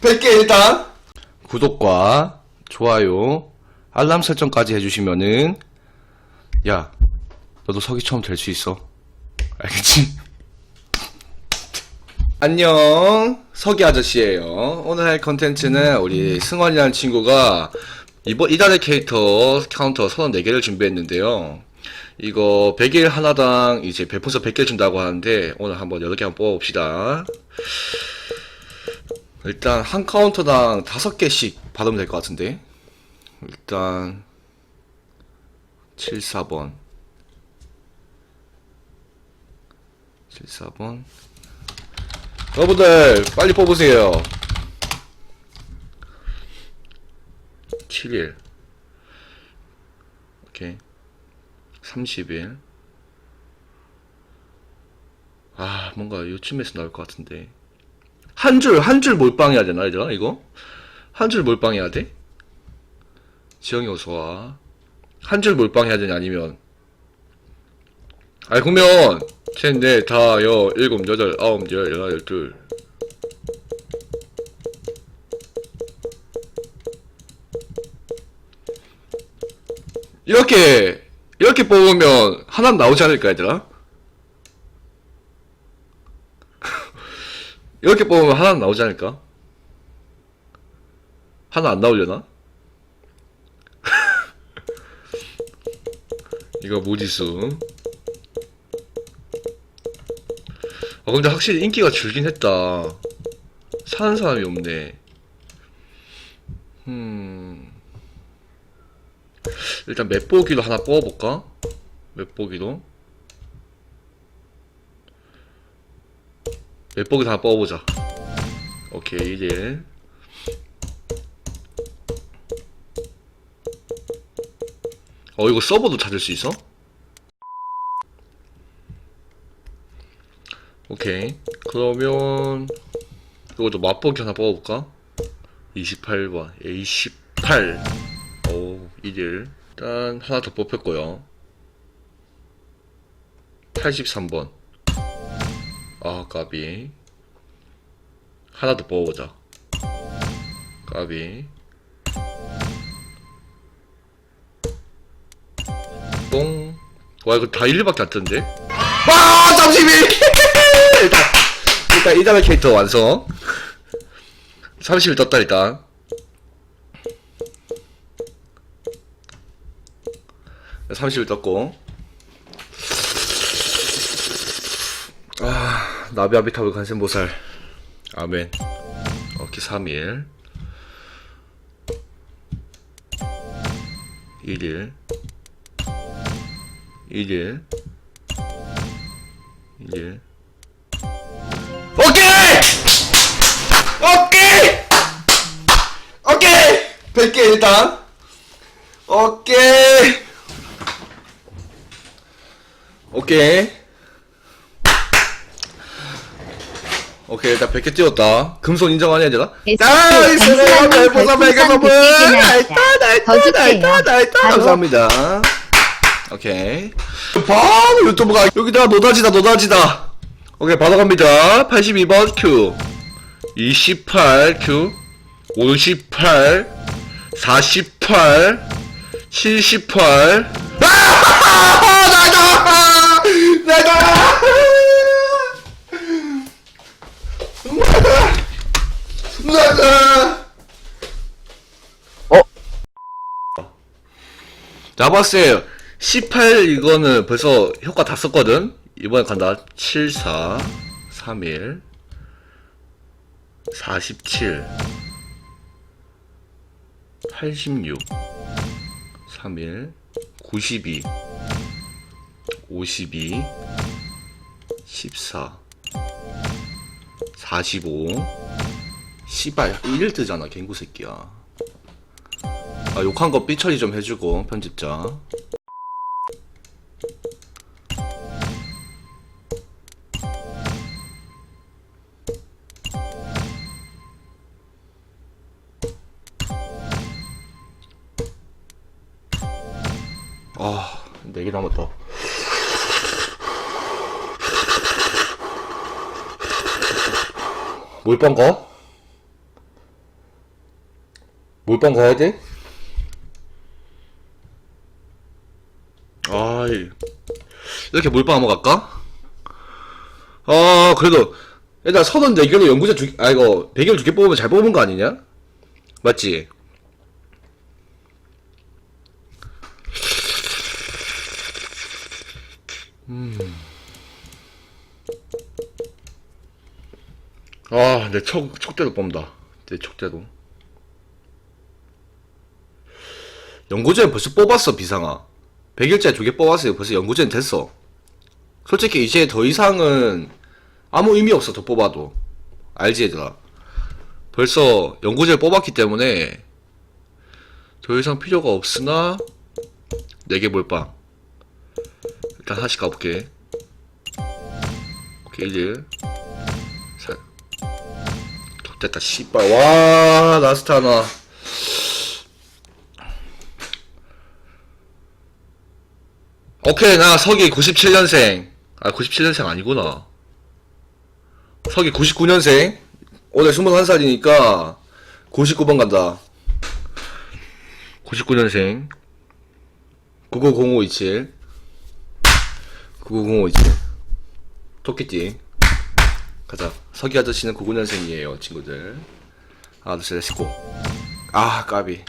100개 일단. 구독과 좋아요 알람 설정까지 해주시면은 야 너도 서기처럼 될수 있어. 알겠지? 안녕 서기 아저씨예요. 오늘 할 컨텐츠는 우리 승원이라는 친구가 이번 이달의 캐릭터 카운터 34개를 준비했는데요. 이거 100일 하나당 이제 별풍선 100개 준다고 하는데 오늘 한번 8개 한번 뽑아봅시다 일단 한 카운터당 5개씩 받으면 될 것 같은데. 일단 74번. 74번. 여러분들 빨리 뽑으세요. 7일. 오케이. 30일. 아 뭔가 요쯤에서 나올 것 같은데 한 줄 한 줄 몰빵해야 되나 얘들아 이거? 한 줄 몰빵해야 돼? 지영이 어서와 한 줄 몰빵해야 되냐 아니면 아니 그러면 셋 넷 다 여 일곱 여덟 아홉 열 열하나 열둘 이렇게 이렇게 뽑으면 하나 나오지 않을까 얘들아? 이렇게 뽑으면 하나 나오지 않을까? 하나 안 나오려나? 이거 무지수. 아, 근데 확실히 인기가 줄긴 했다. 사는 사람이 없네. 음. 일단 맵보기로 하나 뽑아볼까? 맵보기로. 맵보기로 하나 뽑아보자. 오케이, 이제. 어, 이거 서버도 찾을 수 있어? 오케이. 그러면, 이것도 맛보기 하나 뽑아볼까? 28번, A18. 오, 1일. 일단, 하나 더 뽑혔고요. 83번. 아, 까비. 하나 더 뽑아보자. 까비. 뽕. 와, 이거 다 1일밖에 안 뜨는데? 와, 32! 일단, 일단, 이달의 캐릭터 완성. 30일 떴다, 일단. 삼0일 떴고. 아, 나비아비타블 간센보살. 아멘. 오케이, 3일. 1일. 1일 1일 오케이! 오케이! 오케이! 100개 일단 오케이 오케이 오케이 일단 100개 띄웠다. 금손 인정하냐 얘들아? 나이스. 별풍선 100개 별풍선 선물. 100개 나이다 나이다 더 주세요. 나이다. 나이다 바로. 감사합니다. 오케이. 바로 유튜브가 여기다 노다지다 노다지다. 오케이 바로 갑니다. 82번 Q 28 Q 58 48 78 아! 나다 나다 나다 잡았어요 18 이거는 벌써 효과 다 썼거든? 이번에 간다. 7 4 3 1 47 86 3 1 92 52 14 45 씨발 1일 뜨잖아 갱구 새끼야 아 욕한 거 삐처리 좀 해주고 편집자 아, 4개 남았다. 몰빵가? 몰빵 가야 돼? 아이 이렇게 몰빵 한번 갈까? 아 그래도 일단 선은 대결로 연구자 두, 아 이거 두개 뽑으면 잘 뽑은 거 아니냐? 맞지? 아, 내 척, 척대도 뽑는다. 내 척대도. 연고전 벌써 뽑았어, 비상아. 100일째 두개 뽑았어요. 벌써 연고전 됐어. 솔직히 이제 더 이상은 아무 의미 없어, 더 뽑아도. 알지, 얘들아? 벌써 연고전 뽑았기 때문에 더 이상 필요가 없으나 4개 몰빵. 일단 하나씩 가볼게. 오케이, 1, 4, 됐다 씨발 와 하나 오케이 나 서기 97년생 아 97년생 아니구나 서기 99년생 올해 21살이니까 99번 간다 99년생 990527 990527 토끼띠 가자. 서기 아저씨는 99년생이에요, 친구들. 둘, 셋, 렛츠고. 아, 까비.